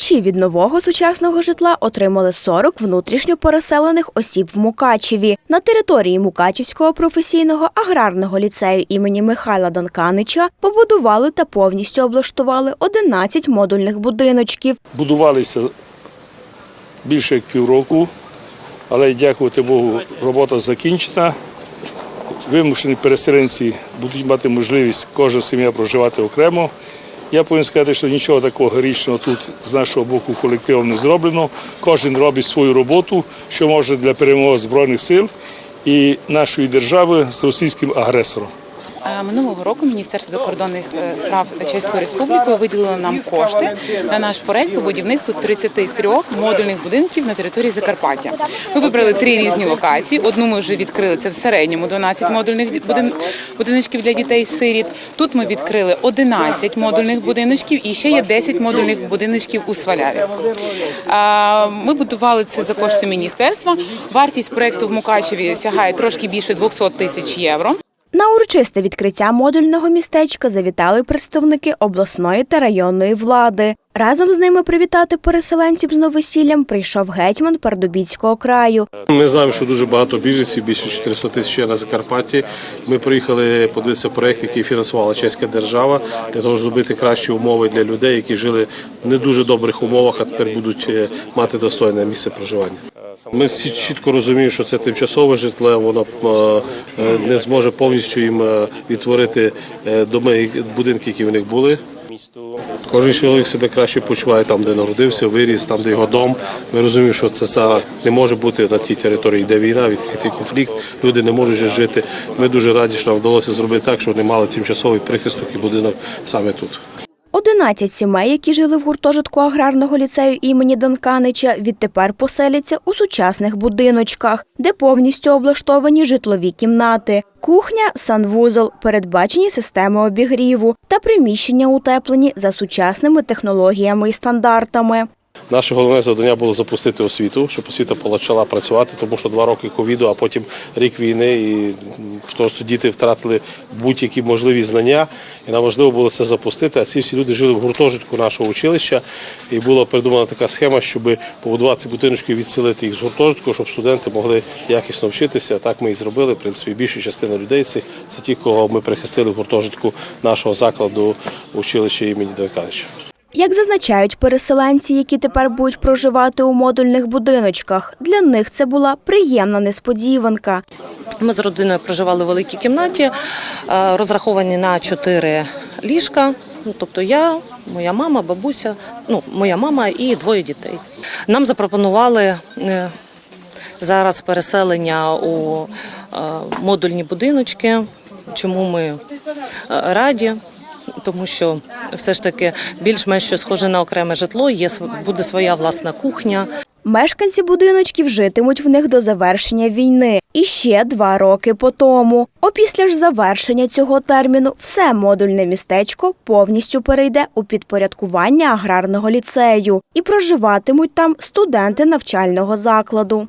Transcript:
Ключі від нового сучасного житла отримали 40 внутрішньо переселених осіб в Мукачеві. На території Мукачівського професійного аграрного ліцею імені Михайла Данканича побудували та повністю облаштували 11 модульних будиночків. будувалися більше як півроку, але дякувати Богу, робота закінчена. Вимушені переселенці будуть мати можливість кожна сім'я проживати окремо. Я повинен сказати, що нічого такого героїчного тут з нашого боку колективом не зроблено. Кожен робить свою роботу, що може для перемоги Збройних сил і нашої держави з російським агресором. Е, Минулого року Міністерство закордонних е, справ Чеської Республіки виділило нам кошти на наш проект по будівництву 33 модульних будинків на території Закарпаття. Ми вибрали три різні локації. Одну ми вже відкрили це в середньому 12 модульних будиночків для дітей-сиріт. Тут ми відкрили 11 модульних будиночків і ще є 10 модульних будиночків у Сваляві. Ми будували це за кошти міністерства. Вартість проекту в Мукачеві сягає трошки більше 200 тисяч євро. На урочисте відкриття модульного містечка завітали представники обласної та районної влади. Разом з ними привітати переселенців з новосіллям прийшов гетьман Пардубіцького краю. Ми знаємо, що дуже багато біженців, більше 400 тисяч на Закарпатті. Ми приїхали подивитися проект, який фінансувала чеська держава, для того, щоб зробити кращі умови для людей, які жили в не дуже добрих умовах, а тепер будуть е, мати достойне місце проживання. Ми чітко розуміємо, що це тимчасове житло, воно е, не зможе повністю їм е, відтворити е, доми, будинки, які в них були. Кожен чоловік себе краще почуває там, де народився, виріс, там, де його дом. Ми розуміємо, що це зараз не може бути на тій території, де війна, відкритий конфлікт. Люди не можуть жити. Ми дуже раді, що нам вдалося зробити так, щоб вони мали тимчасовий прихисток і будинок саме тут. 11 сімей, які жили в гуртожитку аграрного ліцею імені Данканича, відтепер поселяться у сучасних будиночках, де повністю облаштовані житлові кімнати, кухня, санвузол, передбачені системи обігріву та приміщення утеплені за сучасними технологіями і стандартами. Наше головне завдання було запустити освіту, щоб освіта почала працювати, тому що два роки ковіду, а потім рік війни, і просто діти втратили будь-які можливі знання. І нам важливо було це запустити. А ці всі люди жили в гуртожитку нашого училища, і була придумана така схема, щоб побудувати будиночки відселити їх з гуртожитку, щоб студенти могли якісно вчитися. Так ми і зробили. В принципі, більша частина людей цих це ті, кого ми прихистили в гуртожитку нашого закладу училища імені Данканича. Як зазначають переселенці, які тепер будуть проживати у модульних будиночках, для них це була приємна несподіванка. Ми з родиною проживали в великій кімнаті, е, розраховані на чотири ліжка. Ну, Тобто я, моя мама, бабуся, ну моя мама і двоє дітей. Нам запропонували е, зараз переселення у е, модульні будиночки. Чому ми раді? Тому що все ж таки більш-менш схоже на окреме житло, є буде своя власна кухня. Мешканці будиночків житимуть в них до завершення війни і ще два роки по тому. Опісля ж завершення цього терміну все модульне містечко повністю перейде у підпорядкування аграрного ліцею і проживатимуть там студенти навчального закладу.